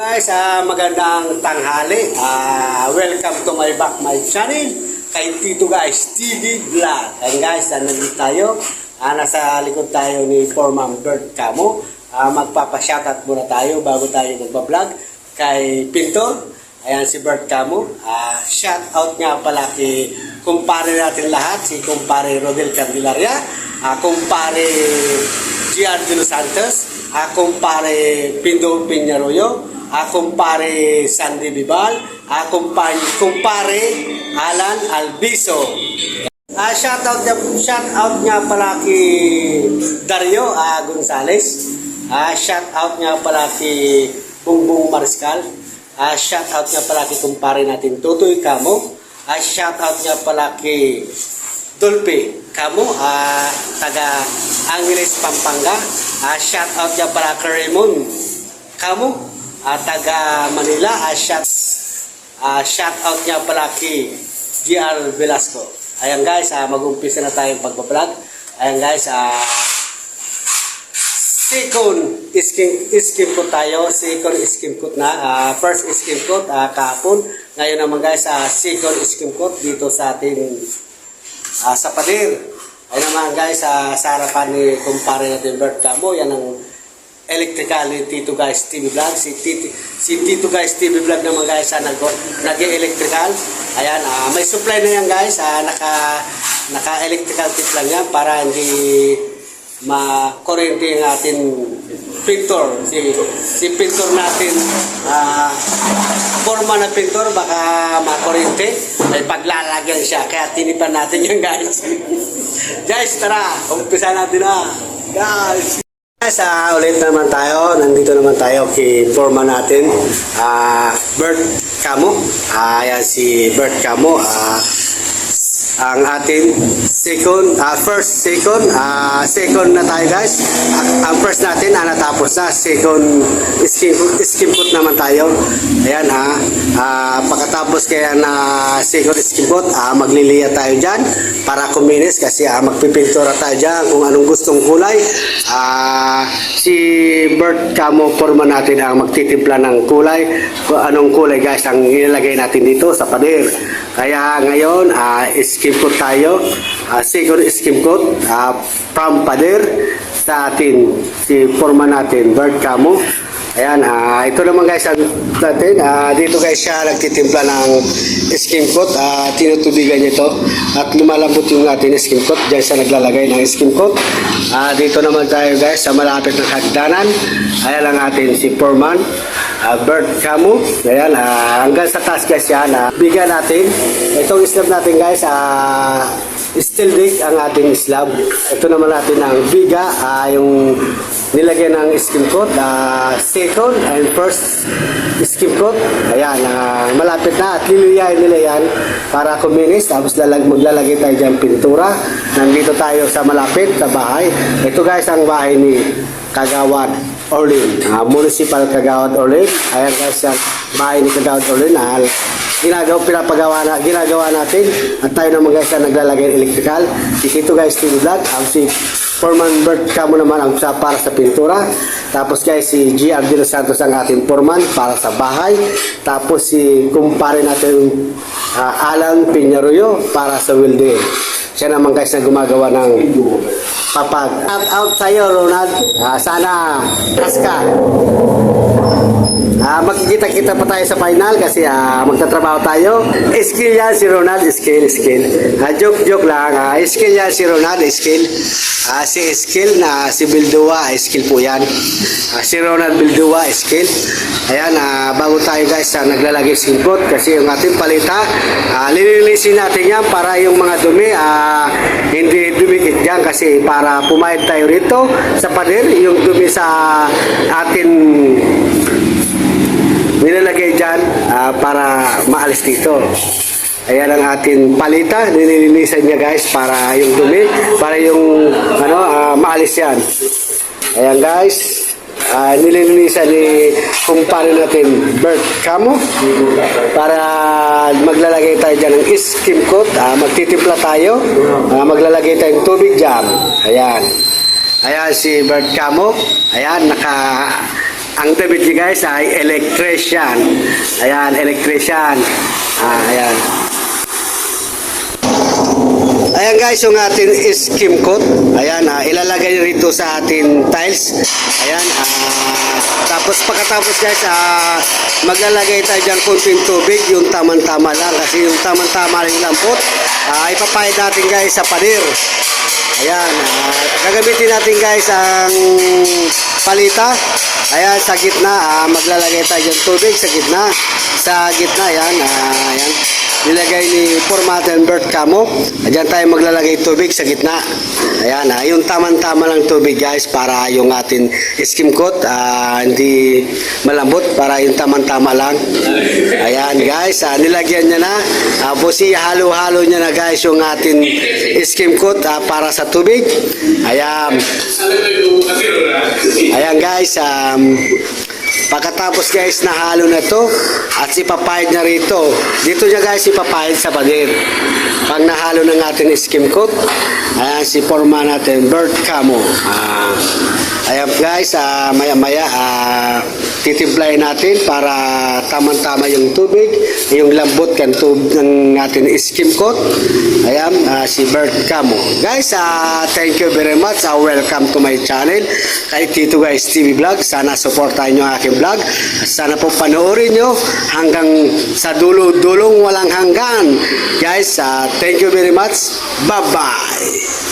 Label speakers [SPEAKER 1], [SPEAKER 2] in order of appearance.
[SPEAKER 1] Guys, ah, magandang tanghali. Ah, welcome to my back, my channel. Kay Tito Guys, TV Vlog. And guys, ah, nandito tayo. Ah, nasa likod tayo ni Foreman Bird Camo. Ah, magpapashoutout muna tayo bago tayo magbablog. Kay Pinto, ayan si Bird Camo. Ah, shoutout nga pala kay kumpare natin lahat, si kumpare Rodel Candelaria, ah, kumpare GR De Los Santos, ah, kumpare Pindo Piñaroyo, ah, kumpare Sandy Bibal, ah, kumpare, kumpare Alan Albiso. Ah, shout out shout out nga pala kay Dario ah, Gonzales. Ah, shout out nga pala kay Bungbong Mariscal. Ah, shout out nga pala kay kumpare natin Tutoy Kamo. Ah, shout out nga pala kay Dolpe Kamo, ah, taga Angeles, Pampanga. Ah, shout out nga pala kay Raymond Kamo, ah, taga Manila. Ah, shout, ah, shout out nga pala kay GR Velasco. Ayan guys, ah, mag-umpisa na tayong pagbablog. Ayan guys, ah, second skim, skim coat tayo. Second skim coat na. Ah, first skim coat ah, kahapon. Ngayon naman guys, ah, second skim coat dito sa ating ah, sa pader. Ayun naman guys, ah, sa harapan ni kumpare natin Bert Camo, yan ang electrical ni Tito Guys TV Vlog. Si Tito, si Tito Guys TV Vlog naman guys, ah, nag, nag-electrical. Ayan, ah, may supply na yan guys. Ah, naka, naka-electrical tip lang yan para hindi ma-kurente yung ating pintor. Si, si pintor natin, ah, forma na pintor, baka makurente. May paglalagyan siya. Kaya tinipan natin yan guys. guys, tara, umpisa natin na. Guys! Guys, ah, ulit naman tayo. Nandito naman tayo kay forma natin. Ah, Bert Camo. Ah, yan si Bert Camo. Ah, ang ating second, ah, first, second, ah, second na tayo guys. Ah, ang first natin, ah, natapos na. Second, skim, skim coat naman tayo. Ayan ha. Ah, pagkatapos kaya na second skim coat, ah, magliliya tayo dyan para kuminis kasi ah, magpipintura tayo dyan kung anong gustong kulay. Ah, si Bert Camo forma natin ang magtitimpla ng kulay. Kung anong kulay guys ang ilalagay natin dito sa pader. Kaya ngayon, ah, skim coat tayo. Ah, second skim coat ah, from pader sa atin si forma natin Bert Camo. Ayan, ah, ito naman guys ang natin. Ah, dito guys siya nagtitimpla ng skim coat. Ah, tinutubigan niya ito. At lumalambot yung ating skim coat. Diyan siya naglalagay ng skim coat. Ah, dito naman tayo guys sa malapit ng hagdanan. Ayan ang atin si Foreman. Ah, Bert Camo. Ayan, ah, hanggang sa taas guys yan. Ah, bigyan natin. Itong slab natin guys, ah, steel dick ang ating slab. Ito naman natin ang biga, ah, yung nilagyan ng skim coat, ah, second and first skim coat. Ayan, ah, malapit na at liliyahin nila yan para kuminis. Tapos lalag, maglalagay tayo dyan pintura. Nandito tayo sa malapit sa bahay. Ito guys ang bahay ni Kagawad Orlin. Ah, Municipal Kagawad Orlin. Ayan guys ang bahay ni Kagawad Orlin. Ah, ginagawa pinapagawa na ginagawa natin at tayo naman guys ang naglalagay ng electrical si Tito guys TV Vlog ang si Foreman Bert Camo naman ang sa para sa pintura tapos guys si GR De Santos ang ating foreman para sa bahay tapos si kumpare natin ah, Alan Piñaroyo para sa welding siya naman guys na gumagawa ng papag out out sa'yo Ronald Ah, sana kas ka Ah, magkikita-kita pa tayo sa final kasi ah, magtatrabaho tayo. Skill yan si Ronald, skill, skill. Ah, joke, joke lang. Ah, skill yan si Ronald, skill. Ah, si skill na si Bildua, skill po yan. Ah, si Ronald Bildua, skill. Ayan, ah, bago tayo guys ah, naglalagay singkot kasi yung ating palita, ah, linilisin natin yan para yung mga dumi ah, hindi dumikit dyan kasi para pumayad tayo rito sa pader, yung dumi sa atin nilalagay dyan ah, para maalis dito. Ayan ang ating palita, nililinisan niya guys para yung dumi, para yung ano, ah, maalis yan. Ayan guys, ah, nililinisan ni kumpare natin Bert Camo para maglalagay tayo dyan ng skim coat, ah, magtitimpla tayo, ah, maglalagay tayong tubig dyan. Ayan. Ayan si Bert Camo, ayan naka ang tabit niya guys ay electrician. Ayan, electrician. Ah, ayan. Ayan guys, yung atin skim coat. Ayan, ah, ilalagay rito sa atin tiles. Ayan, ah, tapos pagkatapos guys, ah, maglalagay tayo dyan konting tubig, yung tamang-tama lang. Kasi yung tamang-tama lang yung lampot, ah, ipapahid natin guys sa pader. Ayan, ah, gagamitin natin guys ang palita. Ayan, sa gitna, ah, maglalagay tayo dyan tubig sa gitna. Sa gitna, ayan, ah, ayan. Nilagay ni Formaten Bert Camo. Diyan tayo maglalagay tubig sa gitna. Ayan, ah, yung tamang-tama lang tubig guys para yung atin skim coat ah, hindi malambot para yung tamang-tama lang. Ayan guys, ah, nilagyan niya na. Ah, busi halo-halo niya na guys yung atin skim coat ah, para sa tubig. Ayan. Ayan guys, um, pagkatapos guys nahalo na to at ipapahid na rito. Dito niya guys ipapahid sa pader. Pag nahalo ng ating skim coat, ayan si forma natin, Bert Camo. Ah, ayan guys, ah, maya-maya ah, titiblay natin para tamang-tama yung tubig, yung lambot kan tub ng ating skim coat. Ayan, ah, si Bert Camo. Guys, ah, thank you very much. Ah, welcome to my channel. Kay Tito Guys TV Vlog. Sana supportahan nyo aking vlog. Sana po panoorin nyo hanggang sa dulo-dulong walang hanggan. Guys, ah, thank you very much. Bye-bye.